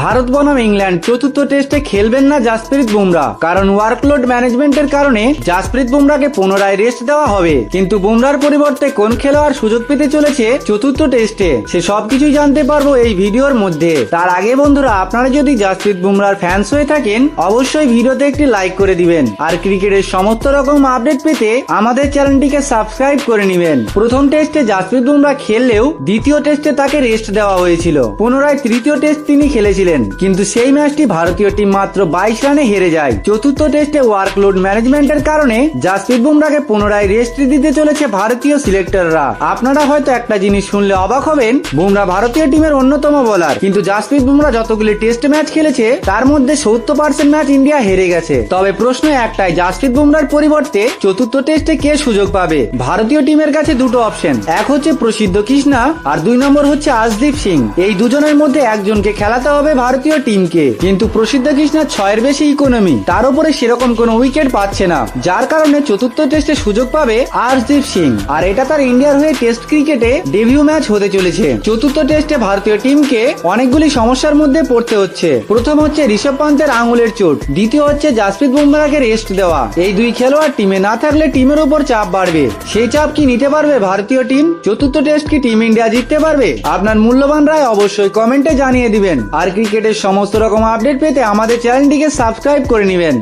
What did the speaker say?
ভারত বনাম ইংল্যান্ড চতুর্থ টেস্টে খেলবেন না জাসপ্রীত বুমরা। কারণ ওয়ার্কলোড ম্যানেজমেন্টের কারণে জাসপ্রীত বুমরাকে পুনরায় রেস্ট দেওয়া হবে। কিন্তু বুমরার পরিবর্তে কোন খেলোয়াড় সুযোগ পেতে চলেছে চতুর্থ টেস্টে সে সবকিছুই জানতে পারব এই ভিডিওর মধ্যে। তার আগে বন্ধুরা, আপনারা যদি জাসপ্রীত বুমরার ফ্যান্স হয়ে থাকেন, অবশ্যই ভিডিওতে একটি লাইক করে দিবেন। আর ক্রিকেটের সমস্ত রকম আপডেট পেতে আমাদের চ্যানেলটিকে সাবস্ক্রাইব করে নেবেন। প্রথম টেস্টে জাসপ্রীত বুমরা খেললেও দ্বিতীয় টেস্টে তাকে রেস্ট দেওয়া হয়েছিল। পুনরায় তৃতীয় টেস্ট তিনি খেলেছিলেন। কিন্তু সেই ম্যাচটি ভারতীয় টিম মাত্র বাইশ রানে হেরে যায়। চতুর্থ টেস্টে ওয়ার্কলোড ম্যানেজমেন্টের কারণে জাসপ্রীত বুমরাকে পুনরায় রেস্ট দিতে চলেছে ভারতীয় সিলেক্টররা আপনারা হয়তো একটা জিনিস শুনলে অবাক হবেন বুমরা ভারতীয় টিমের অন্যতম বোলার কিন্তু জাসপ্রীত বুমরা যতগুলি টেস্ট ম্যাচ খেলেছে, তার মধ্যে সত্তর পার্সেন্ট ম্যাচ ইন্ডিয়া হেরে গেছে। তবে প্রশ্ন একটাই, জাসপ্রীত বুমরার পরিবর্তে চতুর্থ টেস্টে কে সুযোগ পাবে? ভারতীয় টিমের কাছে দুটো অপশন এক হচ্ছে প্রসিদ্ধ কৃষ্ণা, আর দুই নম্বর হচ্ছে আজদীপ সিং। এই দুজনের মধ্যে একজনকে খেলাতে হবে ভারতীয় টিমকে। কিন্তু প্রসিদ্ধ কৃষ্ণা ছয়ের বেশি ইকোনমি তার উপরে সেরকম কোনো উইকেট পাচ্ছে না। যার কারণে চতুর্থ টেস্টে সুযোগ পাবে আর্শদীপ সিং। আর এটা তার ইন্ডিয়ার হয়ে টেস্ট ক্রিকেটে ডেবিউ ম্যাচ হতে চলেছে। চতুর্থ টেস্টে ভারতীয় টিমকে অনেকগুলি সমস্যার মধ্যে পড়তে হচ্ছে। প্রথম হচ্ছে ঋষভ পান্তের আঙুলের চোট। দ্বিতীয় হচ্ছে জাসপ্রীত বুমরাকে রেস্ট দেওয়া। এই দুই খেলোয়াড় টিমে না থাকলে টিমের উপর চাপ বাড়বে। সেই চাপ কি নিতে পারবে ভারতীয় টিম? চতুর্থ টেস্ট কি টিম ইন্ডিয়া জিততে পারবে? আপনার মূল্যবান রায় অবশ্যই কমেন্টে জানিয়ে দিবেন। আর ক্রিকেটের সমস্ত রকম আপডেট পেতে আমাদের চ্যানেলটিকে সাবস্ক্রাইব করে নেবেন।